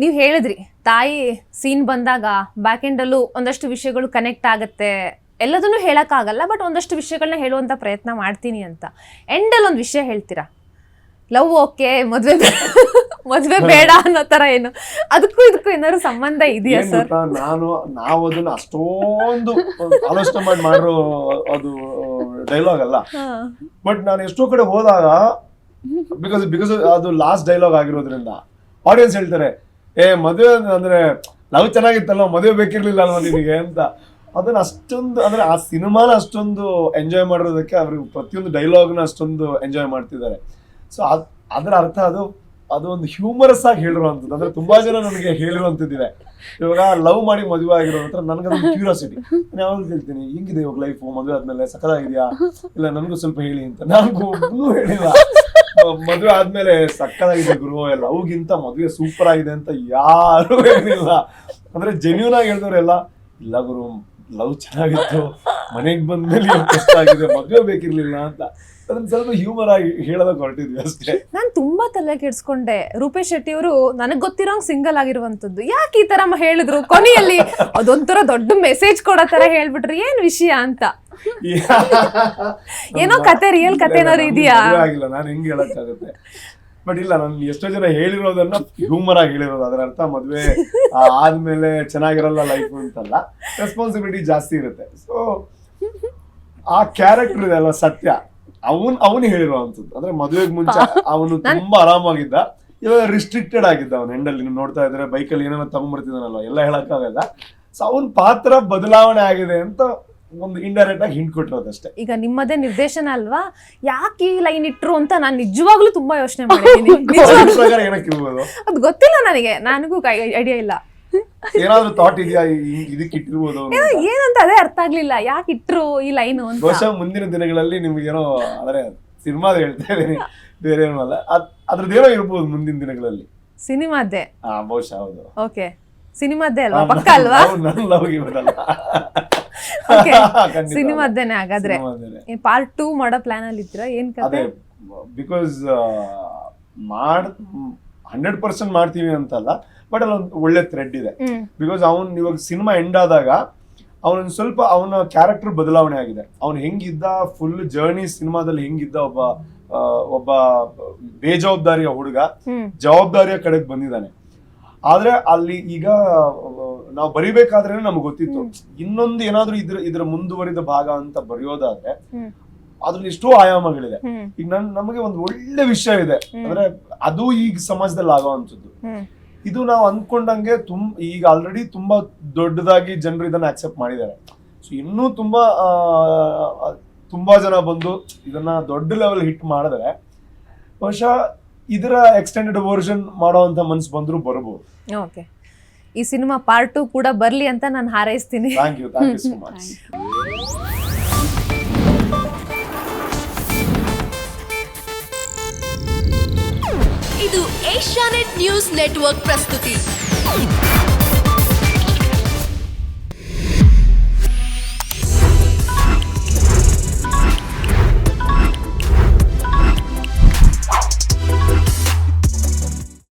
ನೀವು ಹೇಳಿದ್ರಿ ತಾಯಿ ಸೀನ್ ಬಂದಾಗ ಬ್ಯಾಕ್ ಎಂಡಲ್ಲೂ ಒಂದಷ್ಟು ವಿಷಯಗಳು ಕನೆಕ್ಟ್ ಆಗುತ್ತೆ. ಎಲ್ಲದನ್ನೂ ಹೇಳೋಕ್ಕಾಗಲ್ಲ ಬಟ್ ಒಂದಷ್ಟು ವಿಷಯಗಳನ್ನ ಹೇಳುವಂಥ ಪ್ರಯತ್ನ ಮಾಡ್ತೀನಿ ಅಂತ. ಎಂಡಲ್ಲಿ ಒಂದು ವಿಷಯ ಹೇಳ್ತೀರಾ? ಲವ್ ಓಕೆ ಮದುವೆ ಮದುವೆ ಬೇಡ ಅನ್ನೋ ತರ ಏನು? ಅದಕ್ಕೂ ಇದಕ್ಕೂ ಏನಾದ್ರು ಸಂಬಂಧ ಇದೆಯಾ ಸರ್ ನಾನು ನಾವು ಅದನ್ನ ಅಷ್ಟೊಂದು ಆಲೋಚನೆ ಮಾಡಿ ಮಾಡಿರೋ ಅದು ಡೈಲಾಗ್ ಅಲ್ಲ. ಬಟ್ ನಾನು ಎಷ್ಟೋ ಕಡೆ ಹೋದಾಗ ಬಿಕಾಸ್ ಬಿಕಾಸ್ ಅದು ಲಾಸ್ಟ್ ಡೈಲಾಗ್ ಆಗಿರೋದ್ರಿಂದ ಆಡಿಯನ್ಸ್ ಹೇಳ್ತಾರೆ ಏ, ಮದುವೆ ಅಂದ್ರೆ ಲವ್ ಚೆನ್ನಾಗಿತ್ತಲ್ಲ ಮದುವೆ ಬೇಕಿರ್ಲಿಲ್ಲ ಅಲ್ವಾ ನಿನಗೆ ಅಂತ. ಅದನ್ನ ಅಷ್ಟೊಂದು ಅಂದ್ರೆ ಆ ಸಿನಿಮಾನ ಅಷ್ಟೊಂದು ಎಂಜಾಯ್ ಮಾಡಿರೋದಕ್ಕೆ ಅವ್ರಿಗೆ ಪ್ರತಿಯೊಂದು ಡೈಲಾಗ್ನ ಅಷ್ಟೊಂದು ಎಂಜಾಯ್ ಮಾಡ್ತಿದ್ದಾರೆ. ಸೊ ಅದರ ಅರ್ಥ ಅದು. ಅದು ಒಂದು ಹ್ಯೂಮರಸ್ ಆಗಿ ಹೇಳಿರುವಂಥದ್ದು. ಅಂದ್ರೆ ತುಂಬಾ ಜನ ನನಗೆ ಹೇಳಿರುವಂಥದ್ದಿದೆ. ಇವಾಗ ಲವ್ ಮಾಡಿ ಮದುವೆ ಆಗಿರೋ ಹತ್ರ ನನಗದೊಂದು ಕ್ಯೂರಿಯಾಸಿಟಿ ನಾನು ಯಾವಾಗಲೂ ಹೇಳ್ತೀನಿ ಹಿಂಗಿದೆ ಇವಾಗ ಲೈಫ್ ಮದುವೆ ಆದ್ಮೇಲೆ ಸಕ್ಕದಾಗಿದೆಯಾ ಇಲ್ಲ, ನನಗೂ ಸ್ವಲ್ಪ ಹೇಳಿ ಅಂತ. ನಾನು ಹೇಳಿಲ್ಲ. ಮದುವೆ ಆದ್ಮೇಲೆ ಸಕ್ಕದಾಗಿದೆ ಗುರು ಲವ್ಗಿಂತ ಮದುವೆ ಸೂಪರ್ ಆಗಿದೆ ಅಂತ ಯಾರು ಹೇಳಿಲ್ಲ. ಅಂದ್ರೆ ಜೆನ್ಯೂನ್ ಆಗಿ ಹೇಳಿದವರೆಲ್ಲ, ಇಲ್ಲ ಗುರು ಲವ್ ಚೆನ್ನಾಗಿತ್ತು, ಮನೆಗೆ ಬಂದ್ಮೇಲೆ ಕಷ್ಟ ಆಗಿದೆ, ಮದುವೆ ಬೇಕಿರ್ಲಿಲ್ಲ ಅಂತ. ಅದನ್ನ ಸ್ವಲ್ಪ ಹ್ಯೂಮರ್ ಆಗಿ ಹೇಳೋದಕ್ಕೆ ಹೊರಟಿದ್ವಿ ಅಷ್ಟೇ. ನಾನು ತುಂಬಾ ತಲೆ ಕೆಡ್ಸ್ಕೊಂಡೆ. ರೂಪೇಶ್ ಶೆಟ್ಟಿ ಅವರು ನನಗೆ ಗೊತ್ತಿರೋ ಸಿಂಗಲ್ ಆಗಿರುವಂತದ್ದು ಯಾಕೆ ಈ ತರ ಹೇಳಿದ್ರು? ಕೊನೆಯಲ್ಲಿ ಅದೊಂಥರ ದೊಡ್ಡ ಮೆಸೇಜ್ ಕೊಡೋ ತರ ಹೇಳ್ಬಿಟ್ರಿ. ಏನ್ ವಿಷಯ ಅಂತ? ಏನೋ ಕತೆ, ರಿಯಲ್ ಕತೆ ಏನಾದ್ರು ಇದೆಯಾ? ಆಗಿಲ್ಲ ನಾನು ಹೆಂಗ್ ಹೇಳಕ್ಕಾಗುತ್ತೆ? ಬಟ್ ಇಲ್ಲ ನಾನು ಎಷ್ಟೋ ಜನ ಹೇಳಿರೋದನ್ನ ಹ್ಯೂಮರ್ ಆಗಿ ಹೇಳಿರೋದು ಅದರ ಅರ್ಥ ಮದ್ವೆ ಆದ್ಮೇಲೆ ಚೆನ್ನಾಗಿರಲ್ಲ ಲೈಫ್ ಅಂತಲ್ಲ ರೆಸ್ಪಾನ್ಸಿಬಿಲಿಟಿ ಜಾಸ್ತಿ ಇರುತ್ತೆ. ಸೊ ಆ ಕ್ಯಾರೆಕ್ಟರ್ ಇದೆ ಅಲ್ಲ ಸತ್ಯ ಅವನ್ ಅವನು ಹೇಳಿರೋ ಅಂತದ್ದು ಅಂದ್ರೆ ಮದುವೆಗೆ ಮುಂಚೆ ಅವನು ತುಂಬಾ ಆರಾಮಾಗಿದ್ದ ಇವಾಗ ರಿಸ್ಟ್ರಿಕ್ಟೆಡ್ ಆಗಿದ್ದ ಅವನ. ಹೆಂಡಲ್ಲಿ ನೀವು ನೋಡ್ತಾ ಇದ್ರೆ ಬೈಕಲ್ಲಿ ಏನೇನೋ ತಗೊಂಡ್ಬರ್ತಿದ್ದಾನಲ್ವ ಎಲ್ಲ ಹೇಳಕ್ಕಾಗಲ್ಲ. ಸೊ ಅವನ ಪಾತ್ರ ಬದಲಾವಣೆ ಆಗಿದೆ ಅಂತ ಒಂದು ಇಂಡೈರೆಕ್ಟ್ ಆಗಿ ಹಿಂಟ್ ಕೊಟ್ಟಿರೋದಷ್ಟೇ. ಈಗ ನಿಮ್ಮದೇ ನಿರ್ದೇಶನ ಅಲ್ವಾ? ಯಾಕೆ ಈ ಲೈನ್ ಇಟ್ರು ಅಂತ ನಾನು ನಿಜವಾಗ್ಲೂ ತುಂಬಾ ಯೋಚನೆ ಮಾಡಿದ್ದೀನಿ. ಪ್ರಕಾರ ಅದು ಗೊತ್ತಿಲ್ಲ ನನಗೆ. ನನಗೂ ಐಡಿಯಾ ಇಲ್ಲ. ಏನಾದ್ರೂ ಥಾಟ್ ಇದೆಯಾ? ಈ- ಇದಕ್ಕೆ ಇಟ್ಟಿರ್ಬೋದು ಏನೋ? ಏನಂತ ಅದೇ ಅರ್ಥ ಆಗ್ಲಿಲ್ಲ. ಯಾಕೆ ಇಟ್ರು ಈ ಲೈನ್ ಅಂತ? ಬಹುಶಃ ಮುಂದಿನ ದಿನಗಳಲ್ಲಿ ನಿಮ್ಗೇನೋ ಅಂದ್ರೆ ಸಿನಿಮಾದ ಹೇಳ್ತಾ ಇದೀನಿ ಬೇರೆ ಏನೂ ಅಲ್ಲ. ಅದ್ ಅದ್ರದ್ದೇನೋ ಇರ್ಬೋದು ಮುಂದಿನ ದಿನಗಳಲ್ಲಿ. ಸಿನಿಮಾದ್ದೇ ಹಾ ಬಹುಶಃ ಹೌದು. ಓಕೆ ಸಿನಿಮಾದ್ದೇ ಅಲ್ವಾ? ಪಕ್ಕ ಅಲ್ವಾ? ಖಂಡಿತ ಸಿನಿಮಾದ್ದೇನೆ ಹಾಗಾದ್ರೆ. ಪಾರ್ಟ್ ಟೂ ಮಾಡೋ ಪ್ಲಾನ್ ಅಲ್ಲಿ ಇದ್ರ ಏನ್ ಕತೆ ಬಿಕಾಸ್ ಮಾಡ್ ಹಂಡ್ರೆಡ್ ಪರ್ಸೆಂಟ್ ಮಾಡ್ತೀವಿ ಅಂತಲ್ಲ ಬಟ್ ಅಲ್ಲಿ ಒಂದು ಒಳ್ಳೆ ಥ್ರೆಡ್ ಇದೆ. ಬಿಕಾಸ್ ಅವನ್ ಇವಾಗ ಸಿನಿಮಾ ಎಂಡ್ ಆದಾಗ ಅವನ ಸ್ವಲ್ಪ ಅವನ ಕ್ಯಾರೆಕ್ಟರ್ ಬದಲಾವಣೆ ಆಗಿದೆ. ಅವನು ಹೆಂಗಿದ್ದ ಫುಲ್ ಜರ್ನಿ ಸಿನಿಮಾದಲ್ಲಿ ಹೆಂಗಿದ್ದ ಒಬ್ಬ ಒಬ್ಬ ಬೇಜವಾಬ್ದಾರಿಯ ಹುಡುಗ ಜವಾಬ್ದಾರಿಯ ಕಡೆಗೆ ಬಂದಿದ್ದಾನೆ. ಆದ್ರೆ ಅಲ್ಲಿ ಈಗ ನಾವು ಬರಿಬೇಕಾದ್ರೆ ನಮ್ಗೆ ಗೊತ್ತಿತ್ತು. ಇನ್ನೊಂದು ಏನಾದ್ರೂ ಇದ್ರ ಇದ್ರ ಮುಂದುವರಿದ ಭಾಗ ಅಂತ ಬರೆಯೋದಾದ್ರೆ ಅದ್ರಲ್ಲಿ ಎಷ್ಟೋ ಆಯಾಮಗಳಿದೆ. ಈಗ ನನ್ ನಮಗೆ ಒಂದು ಒಳ್ಳೆ ವಿಷಯ ಇದೆ. ಅಂದ್ರೆ ಅದು ಈಗ ಸಮಾಜದಲ್ಲಿ ಆಗೋ ಅಂತದ್ದು ಇದು ನಾವು ಅನ್ಕೊಂಡಂಗೆ ತುಂಬ ಈಗ ಆಲ್ರೆಡಿ ತುಂಬಾ ದೊಡ್ಡದಾಗಿ ಜನರು ಇದನ್ನ ಆಕ್ಸೆಪ್ಟ್ ಮಾಡಿದ್ದಾರೆ. ಸೊ ಇನ್ನೂ ತುಂಬಾ ತುಂಬಾ ಜನ ಬಂದು ಇದನ್ನ ದೊಡ್ಡ ಲೆವೆಲ್ ಹಿಟ್ ಮಾಡಿದ್ರೆ ಬಹುಶಃ ಇದರ ಎಕ್ಸ್ಟೆಂಡೆಡ್ ವರ್ಷನ್ ಮಾಡುವಂತ ಮನ್ಸು ಬಂದ್ರು ಬರಬಹುದು ಈ ಸಿನಿಮಾ ಪಾರ್ಟ್ ಟೂ ಕೂಡ ಬರಲಿ ಅಂತ ನಾನು ಹಾರೈಸ್ತೀನಿ. Thank you thank you so much ಇದು ಏಷ್ಯಾನೆಟ್ ನ್ಯೂಸ್ ನೆಟ್ವರ್ಕ್ ಪ್ರಸ್ತುತಿ.